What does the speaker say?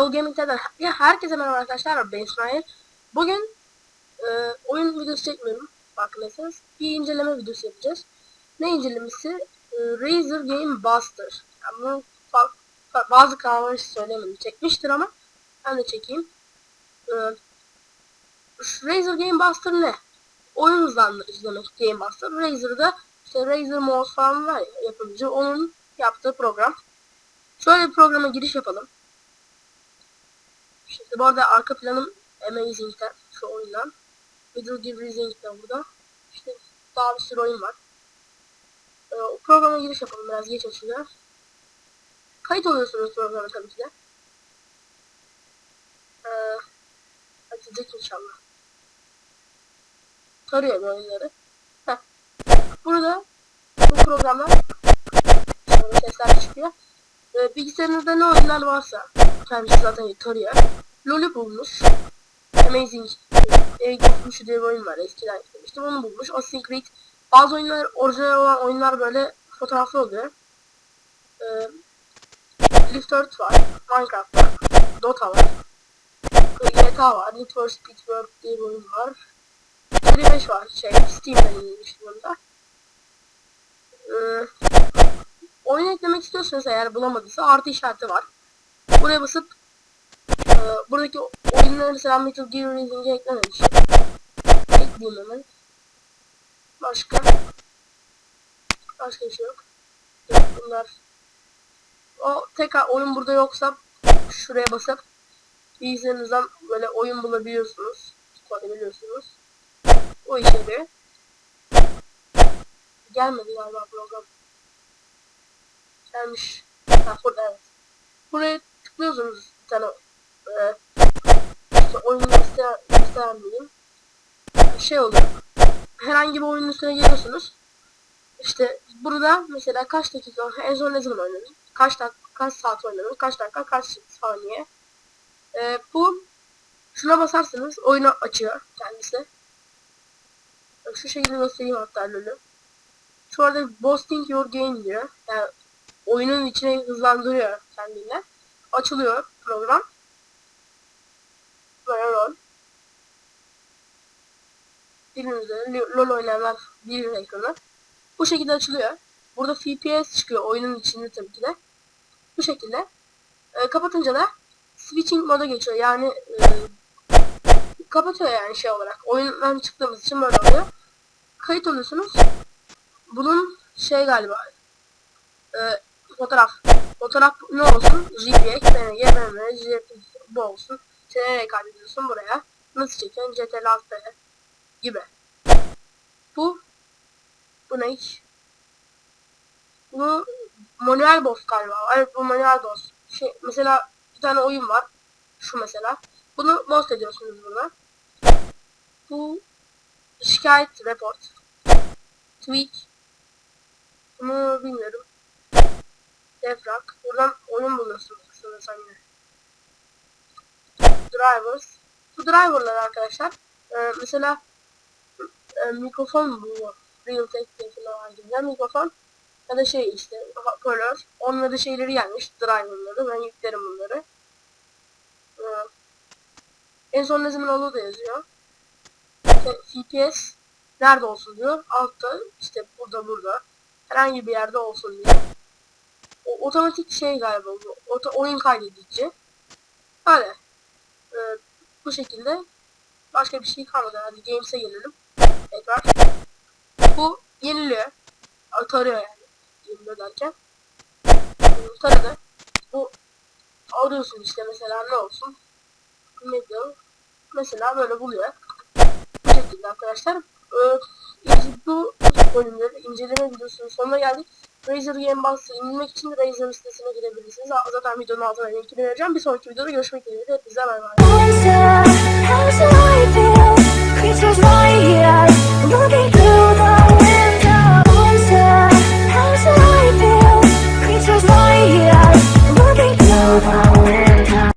Slow Gaming'den ya herkese merhaba arkadaşlar ben İsmail. Bugün e, oyun videosu çekmiyorum farkındaysanız. Bir inceleme videosu yapacağız. Ne incelemesi? E, Razer Game Buster. Yani bunu bazı kanallar hiç söylemedim. Çekmiştir ama ben de çekeyim. E, Razer Game Buster ne? Oyun hızlandırıcı demek Game Buster. Razer'da işte Razer Mouse falan var ya yapımcı. Onun yaptığı program. Şöyle bir programa giriş yapalım. Şimdi bu arada arka planım Amazing'den şu oyundan. Middle Gear Rising'den burada. İşte daha bir sürü oyun var. Ee, o programa giriş yapalım biraz geç açılıyor. Kayıt oluyorsunuz programa tabii ki de. Ee, açacak inşallah. Tarıyor bu oyunları. Heh. Burada bu programda şöyle sesler çıkıyor. Ee, bilgisayarınızda ne oyunlar varsa kendisi zaten tarıyor. LoL'ü bulmuş. Amazing e, Gitmişi diye bir oyun var eskiden işte onu bulmuş. O Secret bazı oyunlar orijinal olan oyunlar böyle fotoğraflı oluyor. Ee, Lift Earth var, Minecraft var, Dota var, GTA var, Need for Speed World diye bir oyun var. 25 var şey Steam'den inmiş bunda. Ee, oyun eklemek istiyorsanız eğer bulamadıysa artı işareti var. Buraya basıp e, buradaki oyunları mesela Metal Gear Rising'e eklememiş. Ekleyeyim hemen. Başka? Başka bir şey yok. Bunlar. O tekrar oyun burada yoksa şuraya basıp bilgisayarınızdan böyle oyun bulabiliyorsunuz. Koyabiliyorsunuz. O yarıyor. Gelmedi galiba program. Gelmiş. Ha burada evet. Buraya tıklıyorsunuz bir tane e, işte oyunu isteyen, isteyen diyeyim. Şey oluyor. Herhangi bir oyunun üstüne geliyorsunuz. İşte burada mesela kaç dakika en son ne zaman oynadın? Kaç dakika, kaç saat oynadın? Kaç dakika, kaç saniye? E, bu şuna basarsanız oyunu açıyor kendisi. Şu şekilde göstereyim hatta LoL'ü. Şu arada boosting your game diyor. Yani oyunun içine hızlandırıyor kendine. Açılıyor program. Böyle. Bildiğiniz üzere LOL oynayanlar bilir ekranı. Bu şekilde açılıyor. Burada FPS çıkıyor oyunun içinde tabii ki de. Bu şekilde. E, kapatınca da switching moda geçiyor. Yani e, kapatıyor yani şey olarak. Oyundan çıktığımız için böyle oluyor. Kayıt oluyorsunuz. Bunun şey galiba e, fotoğraf. Fotoğraf ne olsun? JPEG, PNG, BMR, JPEG bu olsun. İşte nereye kaydediyorsun buraya. Nasıl çekiyorsun? CTRL alt gibi. Bu bu ne hiç? Bu manuel boss galiba. Evet bu manuel boss. Şey, mesela bir tane oyun var. Şu mesela. Bunu boss ediyorsunuz burada. Bu şikayet report. Tweak. Bunu bilmiyorum. Defrag. Buradan oyun buluyorsunuz sanırsam yine. Drivers. Bu driverlar arkadaşlar. Ee, mesela e, mikrofon bu. Realtek diye falan gibi. mikrofon ya da şey işte hoparlör. Onları şeyleri gelmiş. Driverları. Ben yüklerim bunları. Ee, en son ne zaman olduğu da yazıyor. FPS nerede olsun diyor. Altta işte burada burada. Herhangi bir yerde olsun diyor. O, otomatik şey galiba bu. Oto, oyun kaydedici. Öyle. Ee, bu şekilde. Başka bir şey kalmadı. Hadi Games'e gelelim. Tekrar. Bu yeniliyor. Tarıyor yani. Yeniliyor derken. Taradı. Bu arıyorsun işte mesela ne olsun. Middle. Mesela böyle buluyor. Bu şekilde arkadaşlar. Ee, bu bölümlerin inceleme videosunun sonuna geldik. Razer Game Box'ı indirmek için Razer'ın sitesine girebilirsiniz. Zaten videonun altına linkini vereceğim. Bir sonraki videoda görüşmek dileğiyle. Hepinize bay bay.